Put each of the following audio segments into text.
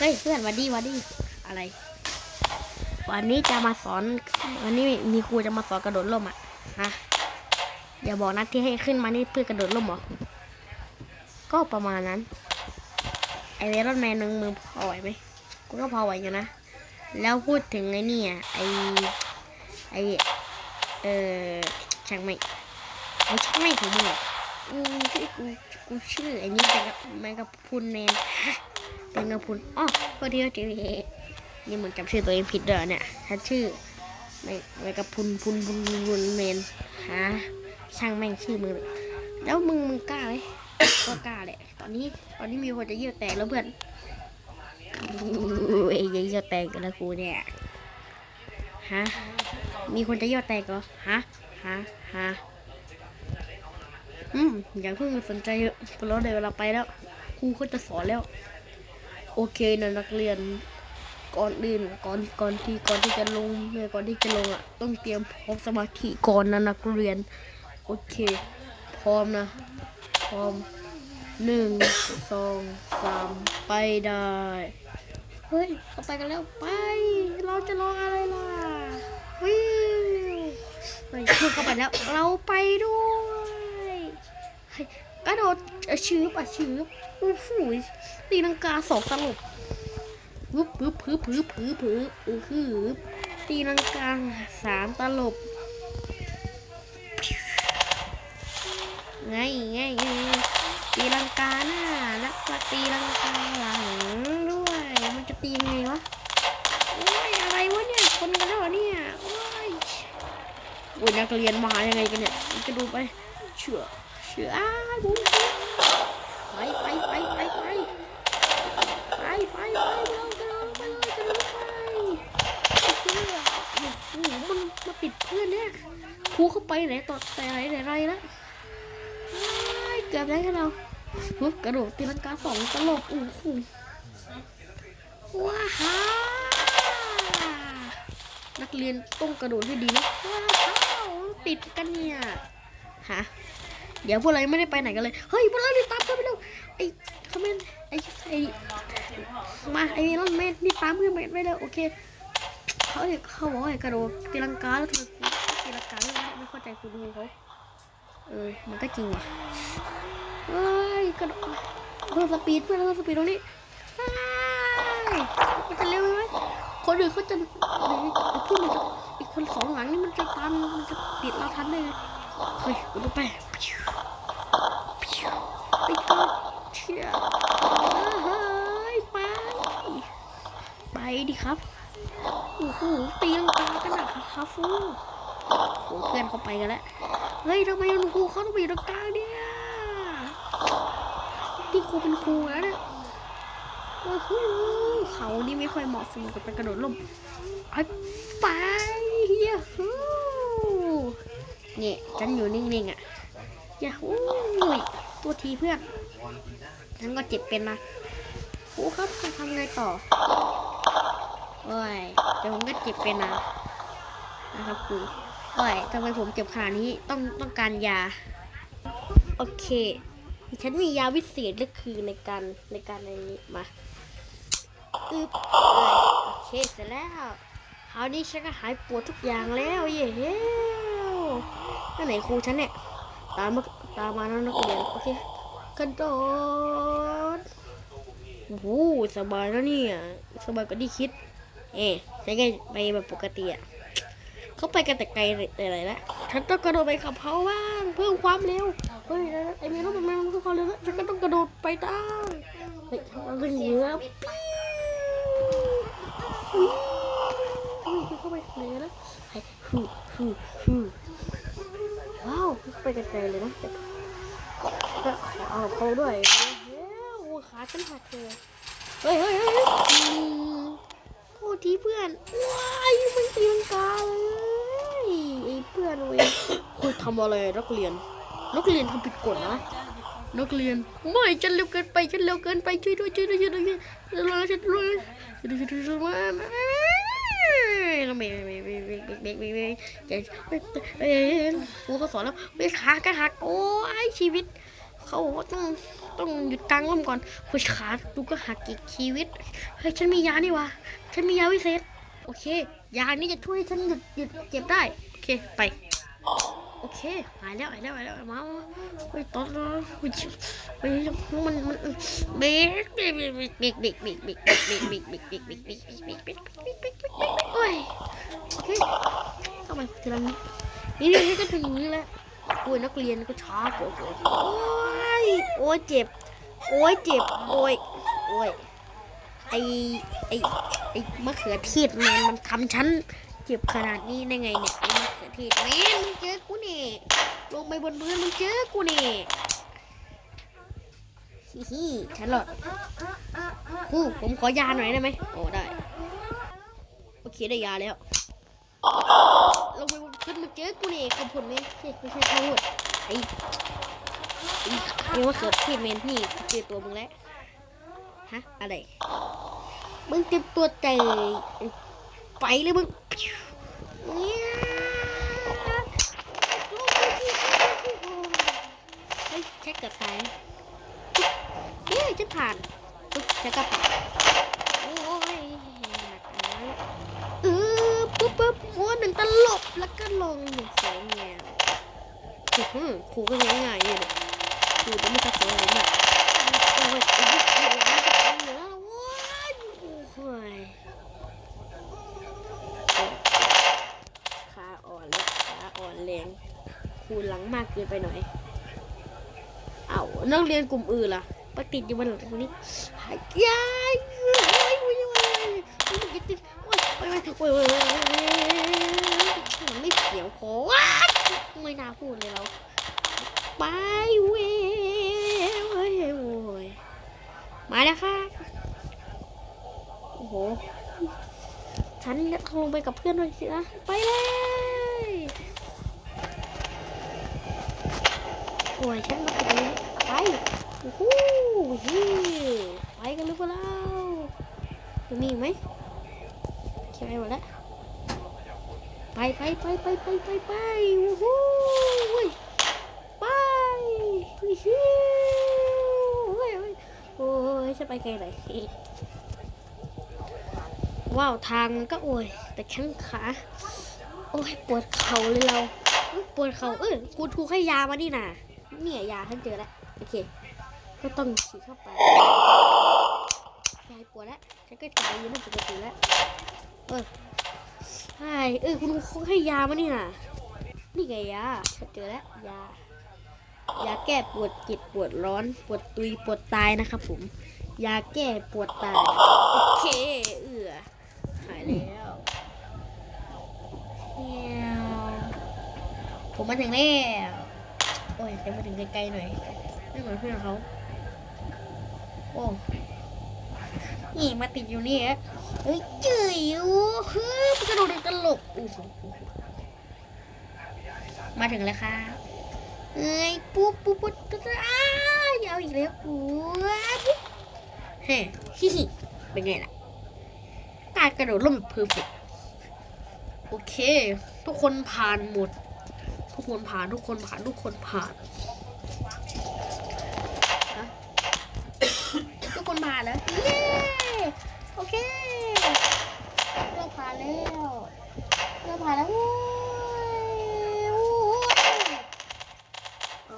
เฮ้ยเพื่อนวันดีวันดีอะไร วันนี้จะมาสอน วันนี้มีครูจะมาสอนกระโดดร่มอะฮะอย่าบอกนะที่ให้ขึ้นมานี่เพื่อกระโดดร่มหรอก็ประมาณนั้นไอเวรอนแมนนึงมือพอไหวไหมกูก็พอไหวอยู่นะ แล้วพูดถึงไอ้นี่อะไอไอเออช่างไม่ไอช่างไม่ของมึงอะอืมชื่อกูกูชื่อไอ้นี่แต่กับแมงกับพุนแมนฮะ เป็นกับพรุนอ๋อพอดีว่าทีนี่เหมึงจำชื่อตัวเองผิดเด้อเนี่ยฉันชื่อแมงแมงกับพรุนพรุนพุนพุนพุนแมนฮะช่างแม่งชื่อมึงแล้วมึงมึงกล้าไหมก็กล้าแหละตอนนี้ตอนนี้มีคนจะเยี่ยแตกแล้วเพื่อนเอ้ยเยี่ยแตกกันแล้วกูเนี่ยฮะมีคนจะเยี่ยแตกเหรอฮะฮะฮะอืมอย่าเพิ่งสนใจเยอะเพราะเราได้เวลาไปแล้วครูก็จะสอนแล้ว โอเคนะนักเรียนก่อนอื่นก่อนก่อนที่ก่อนที่จะลงเนี่ยก่อนที่จะลงอะ ต้องเตรียมพร้อมสมาธิก่อนนะนักเรียน โอเค พร้อมนะ พร้อมหนึ่งสองสามไปได้ เฮ้ยเขาไปกันแล้วไป เราจะรองอะไรล่ะวิวเฮ้ยคือเข้าไปแล้วเราไปด้วย กระโดดเอ่อชืบอะชืบโอ้โหตีลังกาสองตลบปึ๊บปึ๊บปึ๊บปึ๊บปึ๊บปึ๊บอือหือตีลังกาสามตลบไงไงไงตีลังกาหน้าแล้วก็ตีลังกาหลังด้วย มันจะตียังไงวะโอ้ยอะไรวะเนี่ยชนกันแล้วเนี่ยโอ้ยโอ้ยนักเรียนมายังไงกันเนี่ยจะดูไปเชื่อ ชื่ออ้าไปไปไปไปไปไปไปไปเราจะลงไปเลยจะลงไปเชื่อโอ้โหมันมาปิดเพื่อนเนี่ยครูเข้าไปไหนต่อแต่ไหนแต่ไรแล้วว้เกือบได้แค่เราปุ๊บกระโดดตีลังกาสองตลบอู้หูว้าฮ่านักเรียนต้องกระโดดให้ดีนะว้าวติดกันเนี่ยฮะ เดี๋ยวพวกเราไม่ได้ไปไหนกันเลย เฮ้ยพวกเรานี่ตามกันไปเร็วไอ้คอมเมนต์ไอ้ไอ้มาไอ้เมลอนแมนนี่ตามเพื่อนไปไปเร็วโอเคเขาเขาบอกว่าให้กระโดดตีลังกาแล้วทำไมตีลังกาไม่ได้ไม่เข้าใจคุณครูเขาเออมันก็จริงว่ะเฮ้ยกระโดดเพิ่มสปีดเพื่อนเพิ่มสปีดตรงนี้เฮ้ยมันจะเร็วไหมคนอื่นเขาจะไอ้พี่มันจะอีกคนสองหลังนี่มันจะตามมันจะติดเราทันเลย เฮ้ยกูต้องไปไปก่อนเชี่ยเฮ้ยไป ไปดิครับ โอ้โหตีลังกากันอะครับฟูโอ้โหเพื่อนเขาไปกันแล้ว เฮ้ยทำไมคุณครูเขาต้องไปอยู่ตรงกลางเนี่ยที่ครูเป็นครูแล้วเนี่ยโอ้โหเขานี่ไม่ค่อยเหมาะสมกับการกระโดดล่มไปเฮีย เนี่ยฉันอยู่นิ่งๆอะอย่าโอ้ยตัวทีเพื่อนฉันก็เจ็บเป็นนะครูครับจะทำไงต่อโอ้ยเดี๋ยวผมก็เจ็บเป็นนะนะครับครูโอ้ยทำไมผมเจ็บขนาดนี้ต้องต้องการยา โอเคฉันมียาวิเศษก็คือในการในการในนี้มาอึบเอ้ยโอเคเสร็จแล้วคราวนี้ฉันก็หายปวดทุกอย่างแล้วเย้เฮ้ นั่นไหนครูฉันเนี่ย ตามมาตามมาแล้วนักเรียนโอเคกระโดดโอ้โหสบายแล้วเนี่ยสบายกว่าที่คิด เอ๊ะฉันก็ไปแบบปกติอะเขาไปกันแต่ไกลอะไรแล้วฉันต้องกระโดดไปขับเขาบ้างเพิ่มความเร็ว เฮ้ยไอ้เมลอนมันมันเพิ่มความเร็วแล้วฉันก็ต้องกระโดดไปได้เฮ้ยมันเป็นเหยือปิ้ว เข้าไปไหนแล้วเฮ้ยฮู้ฮู้ฮู้ว้าวไปไกลๆเลยนะแต่ก็ขอเอาเขาด้วยเฮ้ยขาฉันหักเลยเฮ้ยเฮ้ยเฮ้ยอืมโทษทีเพื่อนว้ายมันตีลังกาเลยไอ้เพื่อนเว้ยคุณทำอะไรนักเรียนนักเรียนทำผิดกฎนะนักเรียนไม่ฉันเร็วเกินไปฉันเร็วเกินไปช่วยด้วยช่วยด้วยช่วยด้วยช่วยด้วยช่วยด้วยช่วยด้วยช่วยด้วย ช่วยด้วยไม่ไม่ไม่ไม่ไม่ไม่ไม่ไม่จะเอ้ยครูก็สอนแล้วไม่ขากันหักโอ้ยชีวิต เขาบอกว่าต้องต้องหยุดกลางร่มก่อนเฮ้ยขาดูก็หักอีกชีวิตเฮ้ยฉันมียานี่วะฉันมียาวิเศษโอเค ยานี้จะช่วยฉันหยุดหยุดเจ็บได้โอเคไปโอเคหายแล้วหายแล้วหายแล้วมาเฮ้ยตอนเฮ้ยเฮ้ยมันมันเบรกเบรกเบรกเบรกเบรกเบรกเบรกเบรกเบรกเบรกเบรกเบรกเบรก โอ้ยโอเคเข้าไปทีละนิดนี่นี่ก็ถึงอย่างนี้แหละโอ้ยนักเรียนก็ช้าเกินเกินโอ้ยโอ้ยเจ็บ โอ้ยเจ็บ โอ้ยโอ้ยไอไอไอมะเขือเทศแมนมันทำฉันเจ็บขนาดนี้ได้ไงเนี่ยไอมะเขือเทศแม่มึงเจอกูนี่ลงไปบนพื้นมึงเจอกูนี่ฮิฮิฉันหรอดครูผมขอยาหน่อยได้ไหมโอ้ได้ เคได้ยาแล้วลงไปบนพื้นมึงเจอกูนี่คุณไหมเฮ้ยไม่ใช่ข้าวโพดไอ้ไอ้ไอ้มะเขือเทศแมนนี่เจอตัวมึงแล้วฮะอะไรมึงเต็มตัวใจไปเลยมึงแค่เกือบตายเฮ้ยจะผ่านจะก็ผ่านโอ้ยเออปุ๊บปุ๊บโอ้ หลบแล้วก็ลงหนึ่งสวยงามหือครูก็ง่ายๆอยู่เนี่ยครูจะไม่ซับซ้อนอะไรมากโอ้ยโอ้ยโอ้ยโอ้ยโอ้ยโอ้ยขาอ่อนแล้วขาอ่อนแรงคูหลังมากเกินไปหน่อย เอานักเรียนกลุ่มอื่นล่ะปติดอยู่บนหลังตรงนี้หายยายโอ้ยโอ้ยโอ้ยโอ้ยติดโอ้ยโอ้ยโอ้ยโอ้ยโอ้ย มันไม่เสียวคอว้าไม่น่าพูดเลยเราไปเว้ยโอ้ยโอ้ยมาแล้วค่ะโอ้โหฉันจะลงไปกับเพื่อนด้วยสินะไปเลยโอ้ยฉันมาตรงนี้ไปโอ้โหฮิไปกันหรือเปล่าจะมีไหมใช่ไหมหมดแล้ว ไปไปไปไปไปไปไปโอ้โหไปฮิฮิโอ้ยโอ้ยจะไปไกลไหนว้าวทางมันก็โอ้ย แต่ข้งขา โอ้ย ปวดเข่าเลยเรา ปวดเข่าเออกูถูกให้ยามานี่นะเนี่ยยาท่านเจอแล้ว โอเค ก็ต้องฉีดเข้าไปยายปวดแล้วฉันก็จ่ายยืนปกติแล้ว เออ ใช่เออคุณครูให้ยามานี่นะนี่ไงยาเจอแล้วยายาแก้ปวดจิตปวดร้อน ปวดตุยปวดตายนะครับผม ยาแก้ปวดตายโอเคเอือหายแล้วเฮียวผมมาถึงแล้วโอ้ยจะมาถึงไกลๆหน่อยไม่เหมือนเพื่อนเขาโอ้นี่มาติดอยู่นี่ฮะ เฮ้ยเจ๋ยโอ้เฮ้ยมันกระโดดตลกอู้หูมาถึงแล้วค่ะเอ้ยปุ๊บปุ๊บปุ๊บปุ๊บอ้ายาวอีกแล้วปุ๊บเฮ้ฮิฮิเป็นไงล่ะการกระโดดล่มเพอร์เฟกโอเค ทุกคนผ่านหมด ทุกคนผ่านทุกคนผ่านทุกคนผ่านฮะ ทุกคนผ่านแล้ว เย้ โอเค เราผ่านแล้วเราผ่านแล้วโว้ยโอ้ยโอ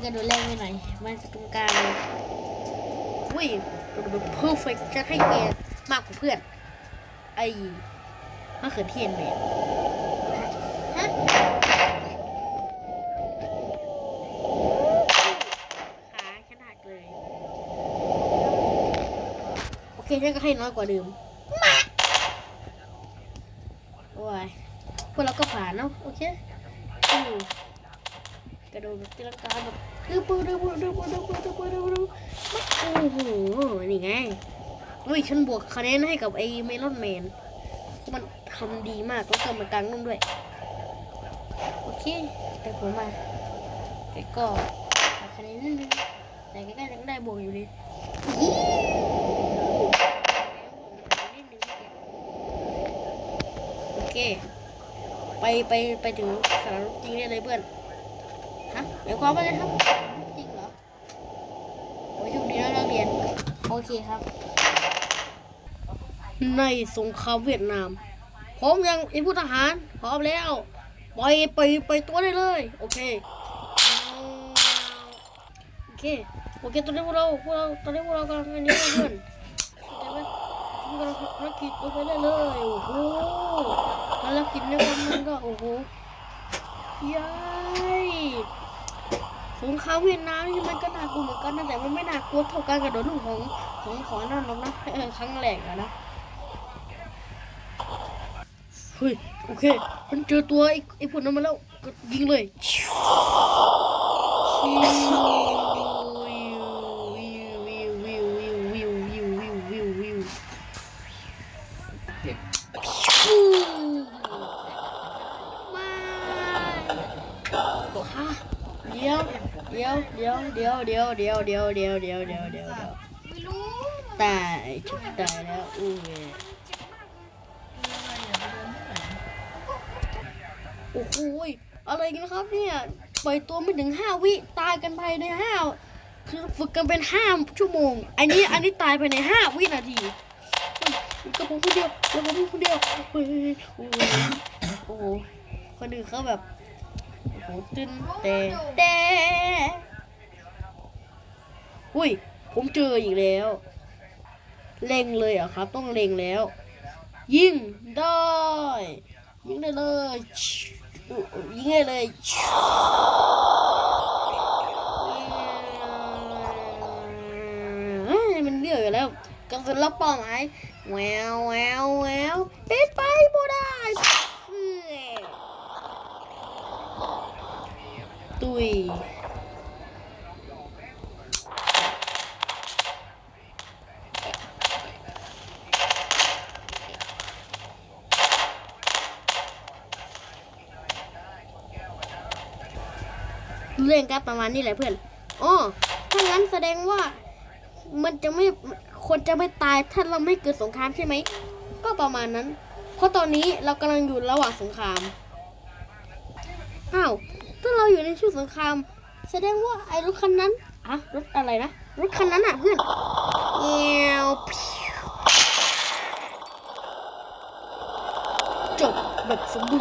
เค เดินกระโดดแรงไปหน่อยมาจากตรงกลางเลยอุ้ยมันเพอร์เฟกจะให้แกมากกว่าเพื่อน ไอ้มะเขือเทศเนี่ยฮะขาขนาดเลย โอเคฉันก็ให้น้อยกว่าเดิมมาโอ้ยพวกเราก็ผ่านเนาะโอเคอืม กระโดดแบบตีลังกาแบบดื้อปื้อดื้อปื้อดื้อปื้อดื้อปื้อดื้อปื้อดื้อปื้อดื้อโอ้โหนี่ไงอุ้ยฉันบวกคะแนนให้กับไอ้เมลอนแมนมันทำดีมากแล้วก็มากลางนุ่มด้วย โอเค แต่ผมมาแต่ก็คะแนนนิดนึงแต่ใกล้ๆยังได้บวกอยู่เลยโอเค ไปไปไปถึงสารจริงได้เลยเพื่อน ฮะหมายความว่าไงครับ จริงเหรอโอ้ยโชคดีนะนักเรียน โอเคครับ ในสงครามเวียดนามพร้อมยังไอ้ผู้ทหาร พร้อมแล้ว ปล่อยไปไปตัวได้เลย โอเค โอเค โอเค ตอนนี้พวกเราพวกเราตอนนี้พวกเรากำลังอันนี้เพื่อนเข้าใจไหมกำลังภารกิจไปได้เลย โอ้โหภารกิจในวันนั้นก็ โอ้โหยั ของเขาเวียดนามนี่มันก็น่ากลัวเหมือนกันนะแต่มันไม่น่ากลัวเท่ากันกับโดนลูกของของขอนั่นหรอกนะเออครั้งแรกอะนะเฮ้ยโอเค มันเจอตัวไอ้ไอ้พวกนั้นมาแล้วก็ยิงเลยชิ เดี๋ยวเดี๋ยวเดี๋ยวเดี๋ยวเดี๋ยวเดี๋ยวเดี๋ยวเดี๋ยวไม่รู้ตายชุดตายแล้วอู้ยโอ้โหยอะไรกันครับเนี่ยปล่อยตัวไม่ถึงห้าวิตายกันภายในห้าคือฝึกกันเป็นห้าชั่วโมง อันนี้อันนี้ตายภายในห้าวินาทีกับผมคนเดียวกับผมคนเดียวเฮ้ยโอ้โหโอ้โหคนอื่นเขาแบบโอ้โหตื่นแต่แต่ อุ้ย ผมเจออีกแล้ว เล็งเลยอะครับ ต้องเล็งแล้ว ยิงได้ ยิงได้เลยยยิงได้เลยเฮ้มันเบี้ยวอยู่แล้วกระสุนรับเป้าหมายแววแววแววป็นไปบ่ได้เอ้ยตุย เรื่องการประมาณนี้แหละเพื่อนอ๋อถ้างั้นแสดงว่ามันจะไม่คนจะไม่ตายถ้าเราไม่เกิดสงครามใช่ไหม ก็ประมาณนั้น เพราะตอนนี้เรากำลังอยู่ระหว่างสงครามอ้าวถ้าเราอยู่ในช่วงสงคราม แสดงว่าไอ้รถคันนั้นอะรถอะไรนะรถคันนั้นอะเพื่อนเอวจบแบบสมบูรณ์